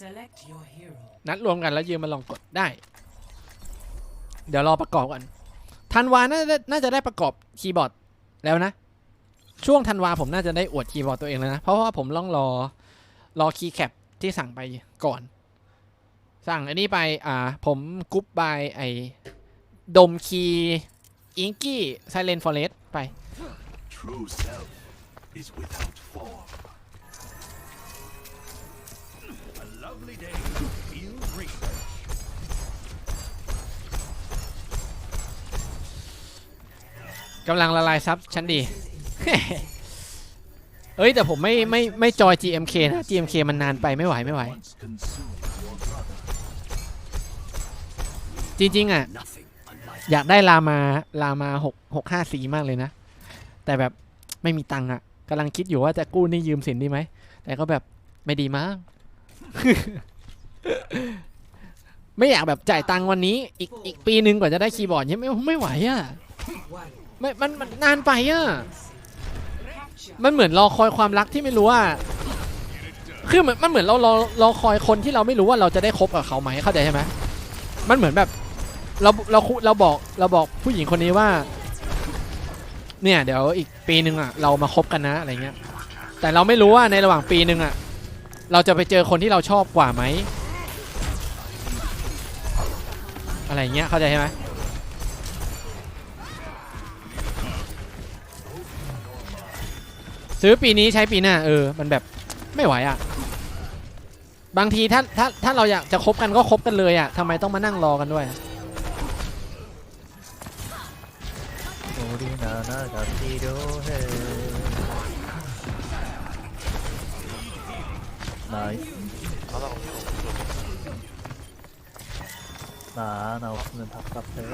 Select your hero. นัดรวมกันแล้วยืมมาลองกดได้ เดี๋ยวรอประกอบก่อนธันวาน่าจะน่าจะได้ประกอบคีย์บอร์ดแล้วนะ ช่วงธันวาผมน่าจะได้อวดคีย์บอร์ดตัวเองแล้วนะ เพราะว่าผมต้องรอรอคีย์แคปที่สั่งไปก่อน สั่งอันนี้ไปอ่าผมกรุ๊ปบายไอดมคีอิงกี้ไซเลนฟอเรสไป True self is without form. กำลังละลายซับชั้นดี เอ้ยแต่ผมไม่ไม่ไม่จอย GMK นะ GMK มันนานไปไม่ไหวไม่ไหว จริงๆอะ อยากได้ลามาลามาหกหกห้าสีมากเลยนะ แต่แบบไม่มีตังค์อะกำลังคิดอยู่ว่าจะกู้นี่ยืมสินดีไหม แต่ก็แบบไม่ดีมาก ไม่อยากแบบจ่ายตังค์วันนี้ อีกอีกปีนึงกว่าจะได้คีย์บอร์ดเนี่ยไม่ไม่ไหวอะ ไม่มันมันนานไปอะ มันเหมือนรอคอยความรักที่ไม่รู้ว่า คือเหมือนมันเหมือนเรารอรอคอยคนที่เราไม่รู้ว่าเราจะได้คบกับเขาไหมเข้าใจใช่ไหมมันเหมือนแบบเราเราเราบอกเราบอกผู้หญิงคนนี้ว่า เนี่ยเดี๋ยวอีกปีหนึ่งอะเรามาคบกันนะอะไรเงี้ย แต่เราไม่รู้ว่าในระหว่างปีหนึ่งอะเราจะไปเจอคนที่เราชอบกว่าไหมอะไรเงี้ยเข้าใจใช่ไหม ซื้อปีนี้ใช้ปีหน้าเออ มันแบบไม่ไหวอะ บางทีถ้าถ้าถ้าเราอยากจะคบกันก็คบกันเลยอะทำไมต้องมานั่งรอกันด้วยโอ้ดีนานากับทีโดเฮไหนนาเราเงินทับกับเธอ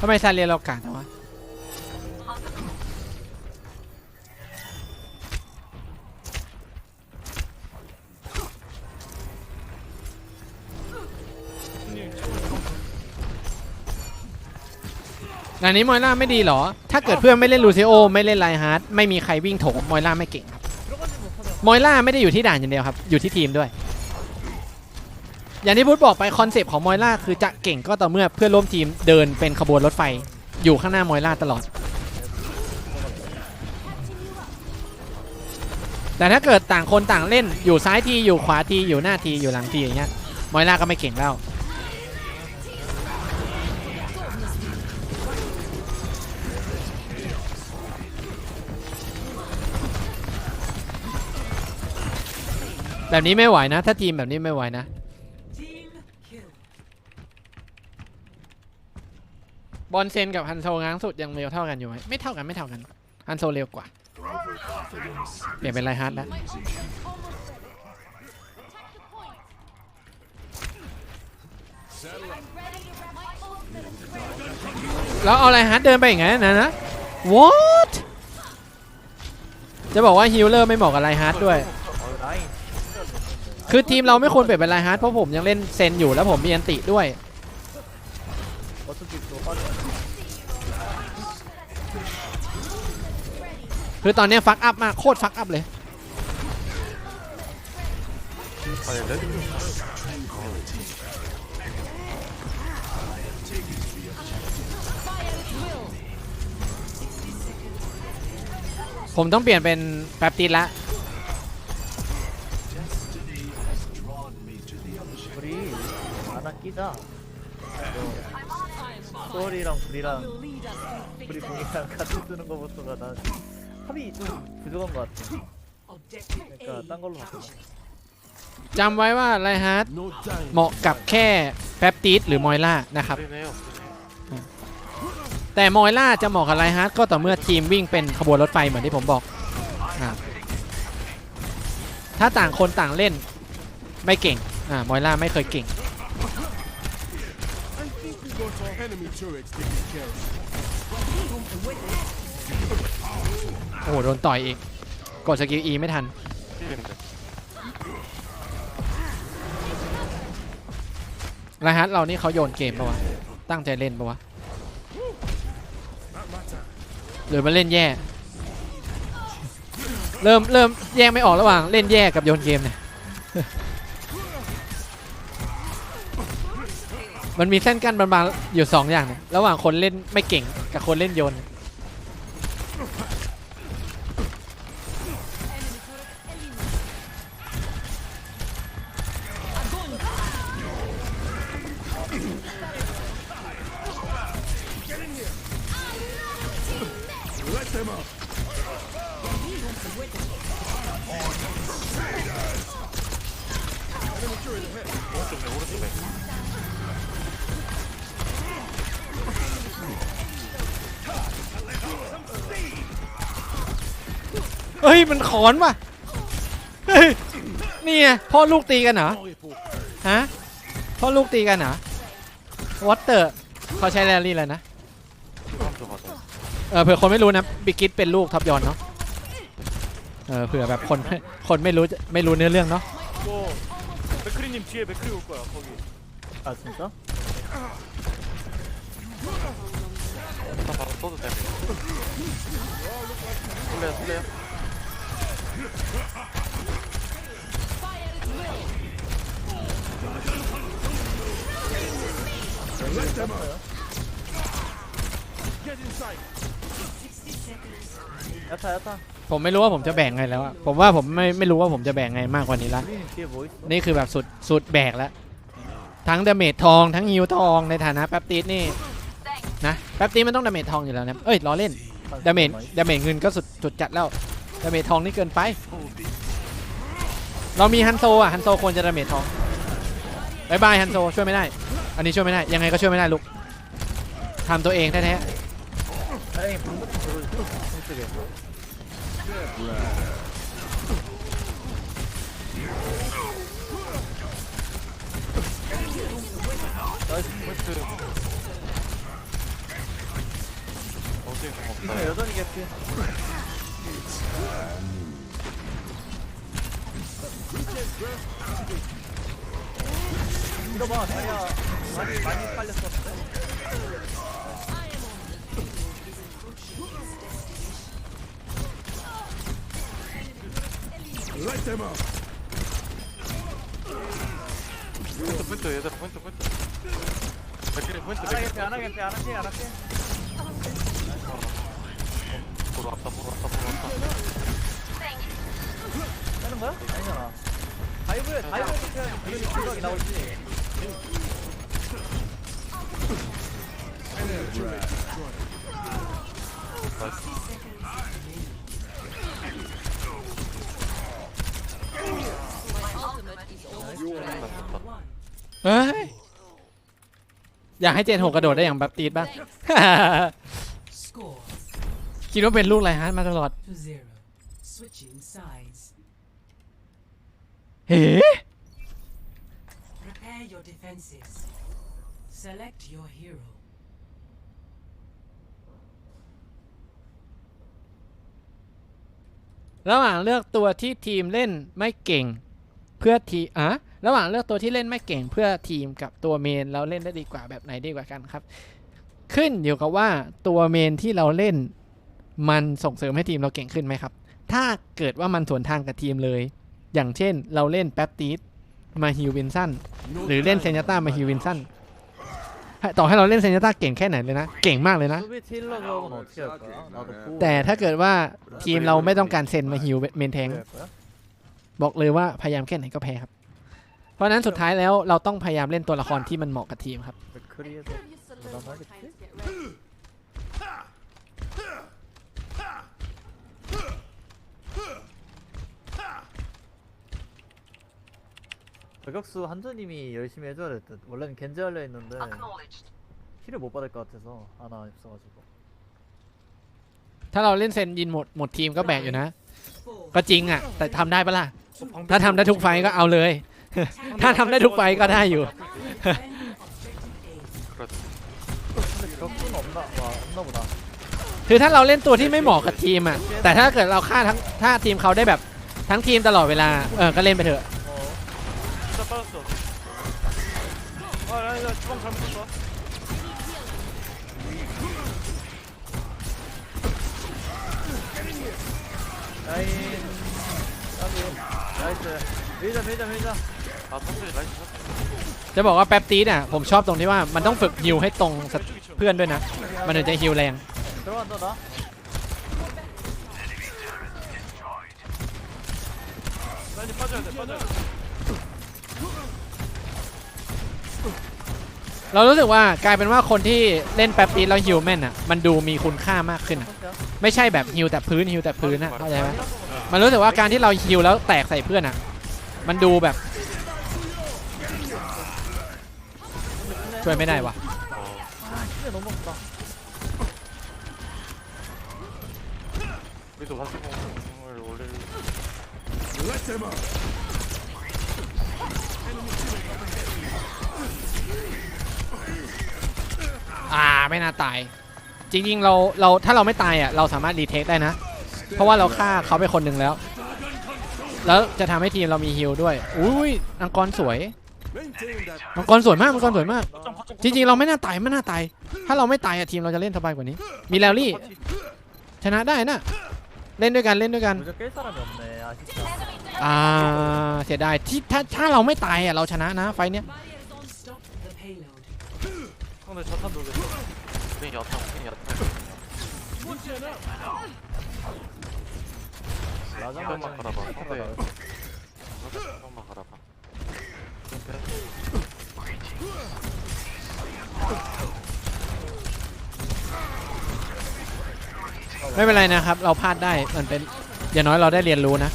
ทำไมซาเรียเรากาดวะงานนี้มอยล่าไม่ดีเหรอ ถ้าเกิดเพื่อนไม่เล่นลูซิโอไม่เล่นไลฮาร์ดไม่มีใครวิ่งโถมมอยล่าไม่เก่งครับ มอยล่าไม่ได้อยู่ที่ด่านอย่างเดียวครับ อยู่ที่ทีมด้วย อย่างที่พุทบอกไปคอนเซปต์ของมอยล่าคือจะเก่งก็ต่อเมื่อเพื่อนร่วมทีมเดินเป็นขบวนรถไฟ อยู่ข้างหน้ามอยล่าตลอด แต่ถ้าเกิดต่างคนต่างเล่นอยู่ซ้ายทีอยู่ขวาทีอยู่หน้าทีอยู่หลังทีอย่างเงี้ยมอยล่าก็ไม่เก่งแล้วแบบนี้ไม่ไหวนะ ถ้าทีมแบบนี้ไม่ไหวนะ บอลเซนกับฮันโซง้างสุดยังเร็วเท่ากันอยู่ไหมไม่เท่ากันไม่เท่ากันฮันโซเร็วกว่า เปลี่ยนเป็นไรฮาร์ดแล้ว แล้วเอาไรฮาร์ดเดินไปอย่างไงนนะนะ what จะบอกว่าฮิลเลอร์ไม่เหมาะกับไรฮาร์ดด้วย คือทีมเราไม่ควรเปลี่ยนเป็นไรฮาร์ดเพราะผมยังเล่นเซนอยู่แล้วผมมีอันติด้วย 어차피 또 빠져 คือตอนเนี้ฟักอัพมากโคตรฟักอัพเลย ผมต้องเปลี่ยนเป็นแป๊บติดละ 우리 하나 끼자 소리랑 불이랑 불이 궁이랑 같이 쓰는 것부터가 난 합이 좀 부족한 것 같아 Objective 그러니까 A. 딴 걸로 바꿔 จำไว้ว่าไรฮาร์ด No time. เหมาะกับแค่แป๊บติดหรือมอยล่านะครับ แต่มอยล่าจะเหมาะกับไรฮาร์ดก็ต่อเมื่อทีมวิ่งเป็นขบวนรถไฟเหมือนที่ผมบอกอ่าถ้าต่างคนต่างเล่นไม่เก่งอ่ามอยล่าไม่เคยเก่ง enemy turrets taken care of. โอ้โห โดนต่อยอีก กดสกิล E ไม่ทัน รหัสเรานี่เขาโยนเกมปะวะ ตั้งใจเล่นปะวะ หรือมันเล่นแย่ เริ่มเริ่มแยกไม่ออกระหว่างเล่นแย่กับโยนเกมเนี่ย มันมีเส้นกั้นบางๆอยู่สองอย่างเนี่ยระหว่างคนเล่นไม่เก่งกับคนเล่นโยน อนว่ะ เฮ้ย นี่ไงพ่อลูกตีกันเหรอ ฮะ พ่อลูกตีกันเหรอวอเตอร์เขาใช้แรลลี่อะไรนะ เออเผื่อคนไม่รู้นะบิกิตเป็นลูกท็อปยอนเนาะ เออเผื่อแบบคนคนไม่รู้จะไม่รู้เนื้อเรื่องเนาะ 이거 맥크리님 뒤에 맥크리 올 거야 거기 아 진짜? 바로 써도 돼 술래요 술래요 ผมไม่รู้ว่าผมจะแบ่งไงแล้วอะผมว่าผมไม่ไม่รู้ว่าผมจะแบ่งไงมากกว่านี้ละวนี่คือแบบสุดสุดแบกแล้ว ทั้งดาเมจทองทั้งฮิวทองในฐานะแป๊บตีสนี่นะแป๊บตีสมันต้องดาเมจทองอยู่แล้วนะเอ้ยล้อเล่นดาเมจดาเมจเงินก็สุดจุดจัดแล้ว ดาเมจทองนี่เกินไป เรามีฮันโซอะฮันโซควรจะดาเมจทองบายบายฮันโซช่วยไม่ได้ อันนี้ช่วยไม่ได้ ยังไงก็ช่วยไม่ได้ลูกทำตัวเองแท้다 밀어봐 다리야 많이, 많이 빨렸어 Light them up! 포인트 포인트 얘들아 포인트 포인트 백길이 포인트 안 백길이 하겠지 안 하겠지 안 하겠지 안 하겠지 게 보러 왔다 보러 왔다 보러 왔다 하는 거야? 아니잖아 다이브에 다이브에 시켜야지 당연히 불각이 나오지 났다 ๆเฮ้ยอยากให้เจนหกกระโดดได้อย่างแบบตีดบ้าง Score คิดว่าเป็นลูกไรฮะมาตลอด to zero. Switching sides. เฮ้ Prepare your defenses. Select your hero. ระหว่างเลือกตัวที่ทีมเล่นไม่เก่ง เพื่อทีอะระหว่างเลือกตัวที่เล่นไม่เก่งเพื่อทีมกับตัวเมนเราเล่นได้ดีกว่าแบบไหนดีกว่ากันครับ ขึ้นอยู่กับว่าตัวเมนที่เราเล่น มันส่งเสริมให้ทีมเราเก่งขึ้นไหมครับ ถ้าเกิดว่ามันสวนทางกับทีมเลย อย่างเช่นเราเล่นแป๊บตีสมาฮิววินสันหรือเล่นเซนยาต้ามาฮิววินสันต่อให้เราเล่นเซนยาต้าเก่งแค่ไหนเลยนะ เก่งมากเลยนะ แต่ถ้าเกิดว่าทีมเราไม่ต้องการเซนมาฮิวเมนเทงบอกเลยว่าพยายามแค่ไหนก็แพ้ครับ เพราะนั้นสุดท้ายแล้วเราต้องพยายามเล่นตัวละครที่มันเหมาะกับทีมครับ 저격수 한조님이 열심히 해줘야 될 듯. 원래는 겐지 하려 했는데 힐을 못 받을 것 같아서 하나 없어가지고. ถ้าเราเล่นเซนยินหมดหมดทีมก็แบกอยู่นะ Four. ก็จริงอ่ะ แต่ทำได้ปะล่ะ ถ้าทำได้ทุกไฟต์ก็เอาเลย ถ้าทำได้ทุกไฟต์ก็ได้อยู่ Defend objective A. 근데 격수는 없나? 와 없나 보다. คือถ้าเราเล่นตัวที่ไม่เหมาะกับทีมอ่ะ แต่ถ้าเกิดเราฆ่าทั้งถ้าทีมเขาได้แบบทั้งทีมตลอดเวลา เออ ก็เล่นไปเถอะ 어. 진짜 빠졌어 아 아니 나 주방 잘못했어 라인 까비 나이스 밀자 밀자 밀자 아 천천히 라인 쳤어 จะบอกว่าแป๊บตีเนี่ยผมชอบตรงที่ว่ามันต้องฝึกฮิวให้ตรงสเพื่อนด้วยนะ มันถึงจะฮิวแรง 들어간다 나 라인이 빠져야 돼 빠져야 돼 เรารู้สึกว่ากลายเป็นว่าคนที่เล่นแป๊บตีแล้วฮิวแมนอะมันดูมีคุณค่ามากขึ้นไม่ใช่แบบฮิวแต่พื้นฮิวแต่พื้นนะเข้าใจไหมมันรู้สึกว่าการที่เราฮิวแล้วแตกใส่เพื่อนอะ มันดูแบบ ช่วยไม่ได้วะไม่รู้เรื่ อ่าไม่น่าตาย จริงๆเราเราถ้าเราไม่ตายอะเราสามารถรีเทคได้นะ เพราะว่าเราฆ่าเขาไปคนหนึ่งแล้ว แล้วจะทำให้ทีมเรามีฮิลด้วยอุ้ยมังกรสวยมังกรสวยมากมังกรสวยมาก จริงๆเราไม่น่าตายไม่น่าตาย ถ้าเราไม่ตายอะทีมเราจะเล่นสบายกว่านี้ มีแลลี่ ชนะได้นะเล่นด้วยกันเล่นด้วยกันอ่าเสียดายที่ถ้าถ้าเราไม่ตายอะเราชนะนะไฟเนี้ย 상대 자탄 돌렸어 우린 야탄 우린 야탄 라자만 한번만 갈아봐 상대 한번만 갈아봐 이렇게 ไม่เป็นไรนะครับ เราพลาดได้มันเป็นอย่างน้อยเราได้เรียนรู้นะ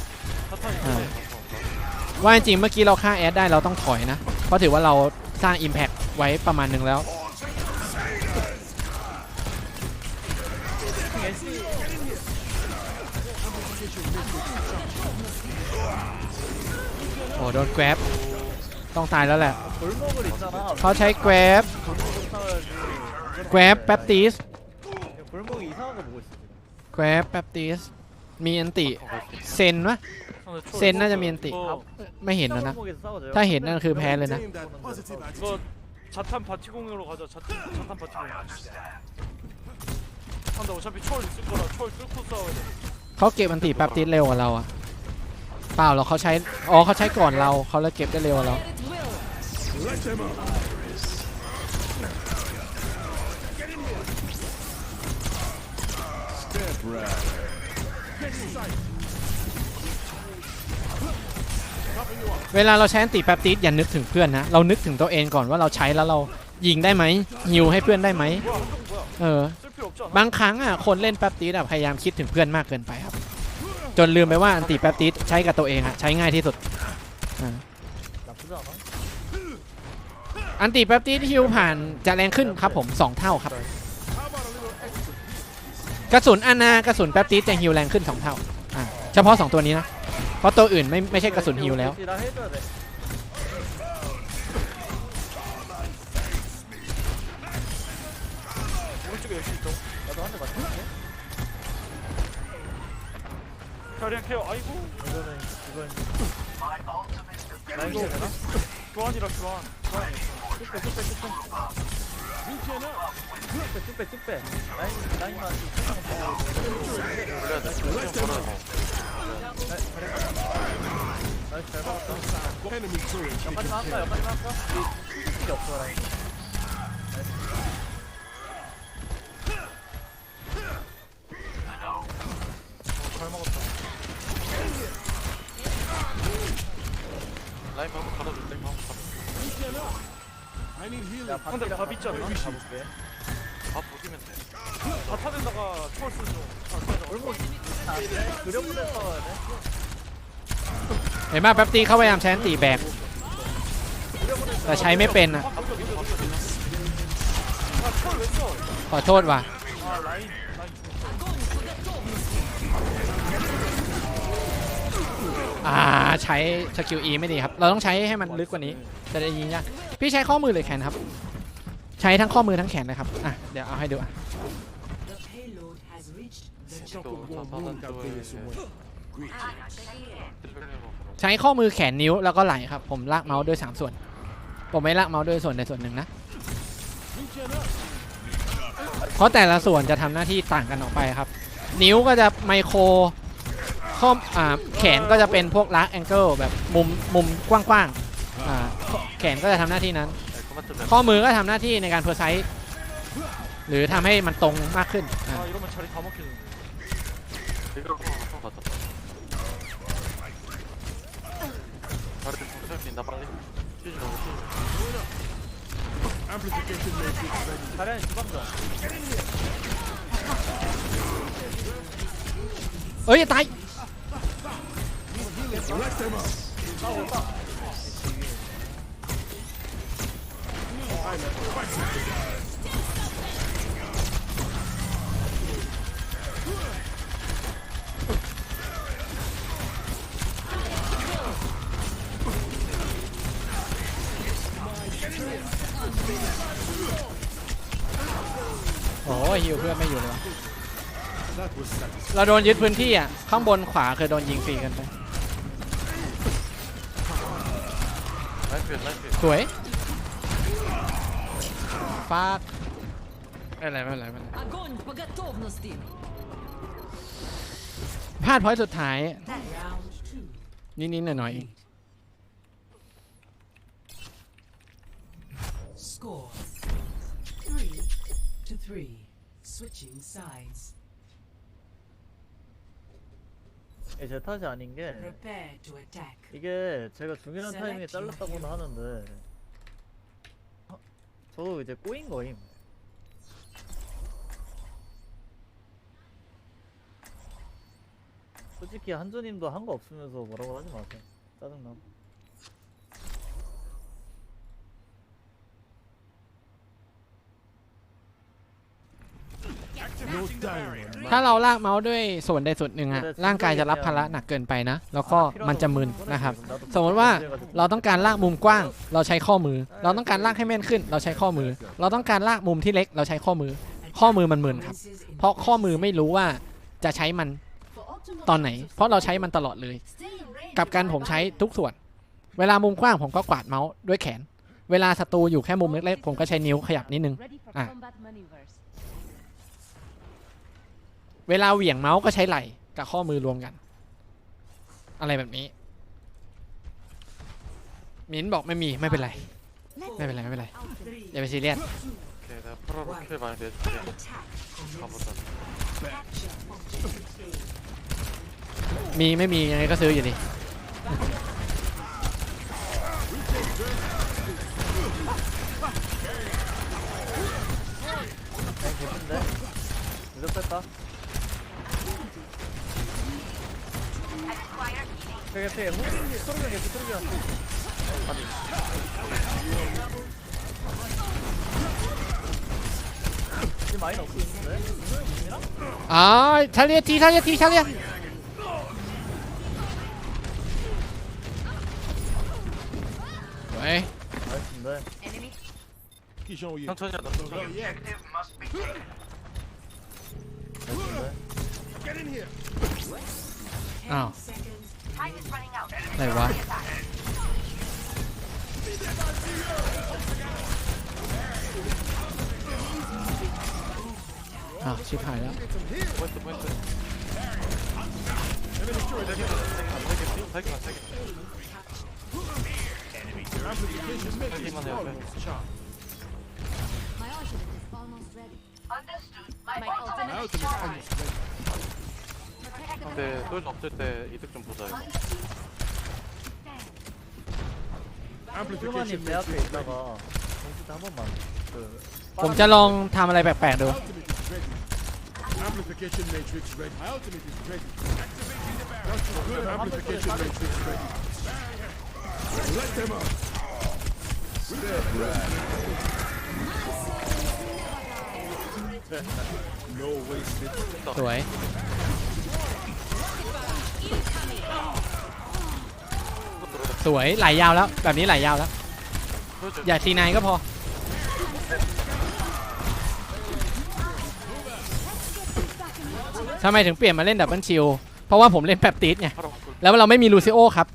자탄이 아. 있어 ว่าจริงๆเมื่อกี้เราฆ่าแอดได้เราต้องถอยนะ เพราะถือว่าเราสร้าง Impact ไว้ประมาณหนึ่งแล้ว โอ้โดนแกร็บต้องตายแล้วแหละ 골목을 있잖아 เขาใช้แกร็บ 골목을 타야지 แกร็บแป๊บตีส 골목이 이상한 거 보고 있어 지금 แกร็บแป๊บตีสมีอันติเซนวะ 상대 초월 센 나자 미엔티. 이거 ไม่เห็นแล้วนะ 골목에서 싸우자 ถ้าเห็นนั่นคือแพ้เลยนะ Maintain that positive attitude. 이거 자탄 바티공으로 가자 자탄, 자탄 바티공 상대 어차피 초월 있을 거라 초월 뚫고 싸워야 돼 เขาเก็บอันติแป๊บตีสเร็วกว่าเราอะเปล่าหรอกเขาใช้ อ๋อเขาใช้ก่อนเราเขาเลยเก็บได้เร็วกว่าเรา Let them up. Step right. เวลาเราใช้อันติแป๊บตีสอย่านึกถึงเพื่อนนะ เรานึกถึงตัวเองก่อนว่าเราใช้แล้วเรายิงได้ไหมฮิวให้เพื่อนได้ไหม 뭐야 한동 뭐야 เออ 쓸 필요 없지 않아? บางครั้งอะคนเล่นแป๊บตีดพยายามคิดถึงเพื่อนมากเกินไปครับ จนลืมไปว่าอันตีแป๊บตีดใช้กับตัวเองอะใช้ง่ายที่สุดอันตีแป๊บตีดฮิวผ่านจะแรงขึ้นครับผม 2 เท่าครับ กระสุนอานากระสุนแป๊บตีดจะฮิวแรงขึ้น 2 เท่าเฉพาะ 2 ตัวนี้นะ เพราะตัวอื่นไม่ไม่ใช่กระสุนฮิวแล้ว 오른쪽에 열심히 있어 나도 한 대 맞췄는데 자리야 케어 아이고 이거는 이건 라인 되나? 교환이라 교환 교환이 있어 쭉빼 쭉빼 쭉빼 쭉빼 쭉빼 쭉빼 라인 라인만 원래 나 지금 걸어서 나이스 잘 turret. 여기까지만 할까 여기까지만 할까? 필이 없어 라인 있잖아. 밥이랑 가볼게 밥 보기면 돼 자탄에다가 초월 쓰죠 아, 골목 안돼 그려보내 싸워야 돼 เห็นไหมแป๊บตีเขาพยายามใช้อันติแบก แต่ใช้ไม่เป็นอ่ะ 밥도 있어 밥도 있어 아 초월 왜 써? ขอโทษว่ะ 아 라인 라인 죽었어 อ่าใช้สกิล E ไม่ดีครับ เราต้องใช้ให้มันลึกกว่านี้ จะได้ยิงยากพี่ใช้ข้อมือหรือแขนครับ ใช้ทั้งข้อมือทั้งแขนนะครับ อะ เดี๋ยวเอาให้ดูอะ ใช้ข้อมือแขนนิ้วแล้วก็ไหล่ครับ ผมลากเมาส์ด้วย 3 ส่วน ผมไม่ลากเมาส์ด้วยส่วนใดส่วนหนึ่งนะ เพราะแต่ละส่วนจะทำหน้าที่ต่างกันออกไปครับ นิ้วก็จะไมโครข้ออ่าแขนก็จะเป็นพวกลักแองเกิลแบบมุมมุมกว้างๆอ่าแขนก็จะทำหน้าที่นั้น ข้อมือก็ทำหน้าที่ในการเพอร์ไซส์หรือทำให้มันตรงมากขึ้นเอ้ยตาย Aynen. โอ้ฮิวเพื่อนไม่อยู่เลยเราโดนยึดพื้นที่อะ ข้างบนขวาเคยโดนยิงฟรีกันไปสวย ฟากไม่เป็นไรไม่เป็นไรไม่เป็นไร Огонь по готовности! พลาดพอยต์สุดท้าย Round two. นิดๆหน่อยๆเอง Score three to three. Switching sides. 예, 제 탓이 아닌 게 Prepare to attack. 이게 제가 중요한 타이밍에 잘랐다고는 하는데 어, 저도 이제 꼬인 거임. 솔직히 한조님도 한 거 없으면서 뭐라고 하지 마세요. 짜증나 ถ้าเราลากเมาส์ด้วยส่วนใดส่วนหนึ่งอะร่างกายจะรับภาระหนักเกินไปนะ แล้วก็มันจะมึนนะครับ สมมติว่าเราต้องการลากมุมกว้าง เราใช้ข้อมือ เราต้องการลากให้แม่นขึ้น เราใช้ข้อมือ เราต้องการลากมุมที่เล็ก เราใช้ข้อมือ ข้อมือมันมึนครับ Promises in เพราะข้อมือไม่รู้ว่าจะใช้มันตอนไหน เพราะเราใช้มันตลอดเลย กับการผมใช้ทุกส่วน เวลามุมกว้างผมก็กวาดเมาส์ด้วยแขน เวลาศัตรูอยู่แค่มุมเล็กๆผมก็ใช้นิ้วขยับนิดนึง Ready for Ah. combat maneuvers. เวลาเหวี่ยงเมาส์ก็ใช้ไหล่กับข้อมือรวมกัน อะไรแบบนี้ มิ้นบอกไม่มีไม่เป็นไร ไม่เป็นไรไม่เป็นไร three. อย่าไปซีเรียส 오케이 내가 프로로 킬 많이 내줄게. Attack. 가보자. Capture objective A. มีไม่มียังไงก็ซื้ออยู่ดี 그냥 개인데 이거 뺐다 되게 돼. 호흡이 소리가 계속 소리가 안 지금 아, 잘리야, 뒤, 잘리야, 뒤, 잘리야. 왜? 나이스인데? 천천히 하자. 천천히. 나이스인데? ไหนวะอ้าวชิบหายแล้ว 근데 솔 없을 때 이득 좀 보자. 이거. Amplification 힐마님 내 앞에 matrix ready. 있다가 정수 때한 번만 그 ผมจะลองทำอะไรแปลกๆดู Ultimate is ready. Amplification matrix ready. My ultimate is ready. That's good. Amplification matrix ready. Let them up. Step right. No wasted. สวย สวยไหลยาวแล้ว แบบนี้ไหลยาวแล้ว อย่าทีนายก็พอ ทำไมถึงเปลี่ยนมาเล่นดับเบิลชิลเพราะว่าผมเล่นแปบติสไง แล้วเราไม่มีลูซิโอครับ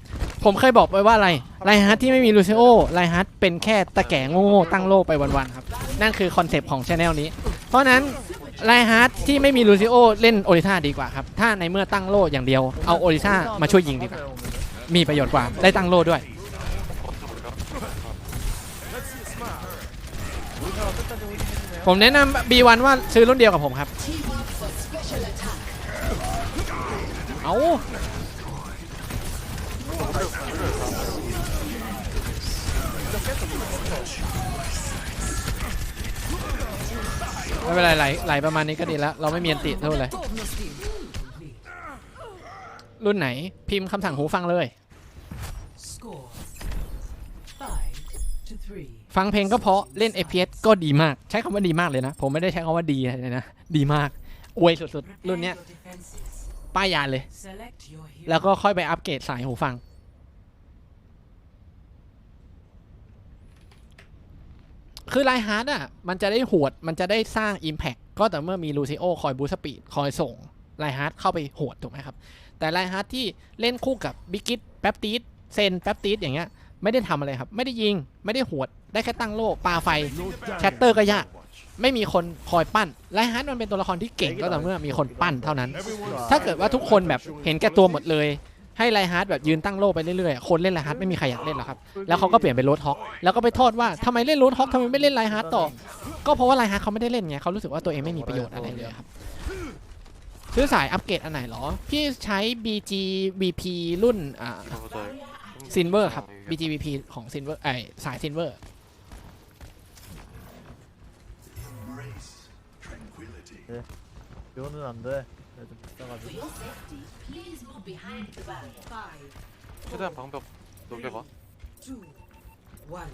ผมเคยบอกไปว่าอะไรไลฮัทที่ไม่มีลูซิโอไลฮัทเป็นแค่ตะแก่งโง่ๆตั้งโลกไปวันๆครับ นั่นคือคอนเซปต์ของชาแนลนี้ เพราะนั้นไลฮัทที่ไม่มีลูซิโอเล่นโอริท่าดีกว่าครับ ถ้าในเมื่อตั้งโลกอย่างเดียวเอาโอริท่ามาช่วยยิงดีกว่า มีประโยชน์กว่า ได้ตั้งโลด้วย ผมแนะนำ B1 ว่าซื้อรุ่นเดียวกับผมครับ เอาไม่เป็นไรไหลไหลประมาณนี้ก็ดีแล้ว เราไม่มีอันติเท่าไหร่ รุ่นไหนพิมพ์คำสั่งหูฟังเลย Score five to three. ฟังเพลงก็เพราะเล่น FPS ก็ดีมาก ใช้คำว่าดีมากเลยนะ ผมไม่ได้ใช้คำว่าดีเลยนะ ดีมากอวยสุดๆ รุ่น Prepare เนี้ย your defenses. ป้ายยานเลย Select your hero. แล้วก็ค่อยไปอัปเกรดสายหูฟัง คือไลฮาร์ดอะ มันจะได้หวด มันจะได้สร้าง Impact ก็แต่เมื่อมีลูซิโอคอยบูสปีดคอยส่งไลฮาร์ดเข้าไปหวดถูกไหมครับ แต่ไลฮาร์ดที่เล่นคู่กับบิกิตแป๊บตีดเซนแป๊บตีดอย่างเงี้ยไม่ได้ทำอะไรครับ ไม่ได้ยิงไม่ได้หวดได้แค่ตั้งโล่ปาไฟแชตเตอร์ก็ยากไม่มีคนคอยปั้นไลฮาร์ดมันเป็นตัวละครที่เก่งก็แต่อเมื่อมีคนปั้นเท่านั้น ถ้าเกิดว่าทุกคนแบบเห็นแก่ตัวหมดเลยให้ไลฮาร์ดแบบยืนตั้งโล่ไปเรื่อยๆ คนเล่นไลฮาร์ดไม่มีใครอยากเล่นหรอกครับ แล้วเขาก็เปลี่ยนเป็นโรดฮอก แล้วก็ไปโทษว่าทำไมเล่นโรดฮอกทำไมไม่เล่นไลฮาร์ดต่อ ก็เพราะว่าไลฮาร์ดเขาไม่ได้เล่นไงเขารู้สึกว่าตัวเองไม่มีประโยชน์อะไรเลยครับ ซื้อสายอัปเกรดอันไหนเหรอ พี่ใช้ BG VP รุ่นอ่า ซินเวอร์ครับ BG VP ของซินเวอร์ไอสายซินเวอร์ 이거는 안 돼. 내가 좀 비싸가지고. Please move behind the back. Five, 최대한 방벽 녹여봐. two, one.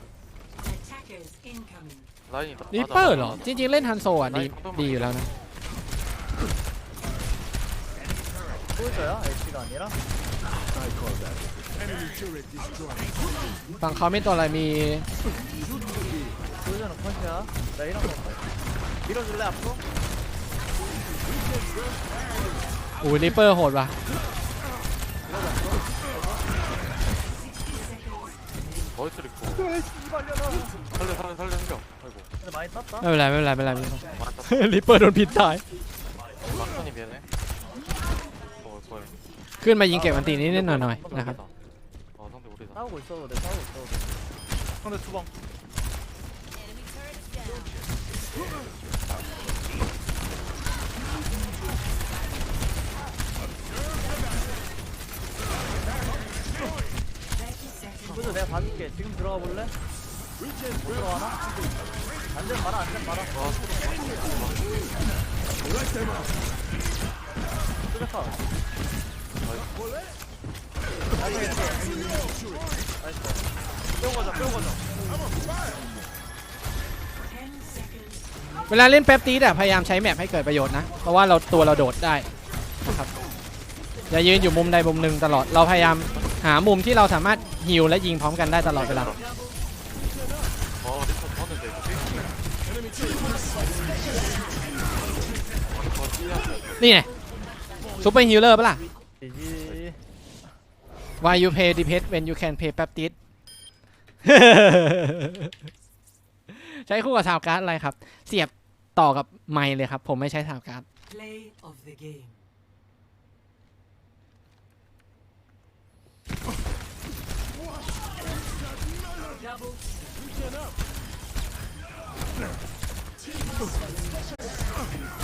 Attackers incoming. 라인이다. ริปเปอร์เหรอ จริงๆ เล่นฮันโซอ่ะดีดีอยู่แล้วนะ 폴저야? HP가 아니라? Enemy turret destroyed. ฝั่งเขาไม่ตัวอะไรมี 폴저는 컷이야. 나 이런 거. 밀어줄래 앞으로? อูริปเปอร์โหดว่ะ 머리털 있고. 왜 씨발려나? 살려 살려 살려 생겨. 아이고. 근데 많이 땄다. ไม่เป็นไรไม่เป็นไรไม่เป็นไรไม่เป็นไร 맞다. ริปเปอร์โดนพิษตาย 막판이 미안해. 어 거의. ขึ้นมายิงเก็บอันตีนิดๆหน่อยๆนะครับ 어 상대 우리다. 싸우고 있어도 돼. 싸우고 있어도 돼. 상대 투방. Enemy turret is down. 폴저 내가 봐줄게. 지금 들어가 볼래? 못 들어가나? 안전 말아 안전 말아. 뚜레카. 나이스. 빼고 가자 빼고 가자. Ten seconds. เวลาเล่นแป๊บตีดอะพยายามใช้แมปให้เกิดประโยชน์นะ เพราะว่าเราตัวเราโดดได้นะครับอย่ายืนอยู่มุมใดมุมหนึ่งตลอด เราพยายามหามุมที่เราสามารถฮิลและยิงพร้อมกันได้ตลอดเวลา 어 리퍼 봤는데 이거. 어 찌야. นี่ไงซูเปอร์ฮิลเลอร์ปะล่ะ 지지. Why you pay DPS when you can pay แป๊บตีดใช้คู่กับซาวการ์ดอะไรครับ เสียบต่อกับไมค์เลยครับ ผมไม่ใช้ซาวการ์ด Play of the game. Double. Double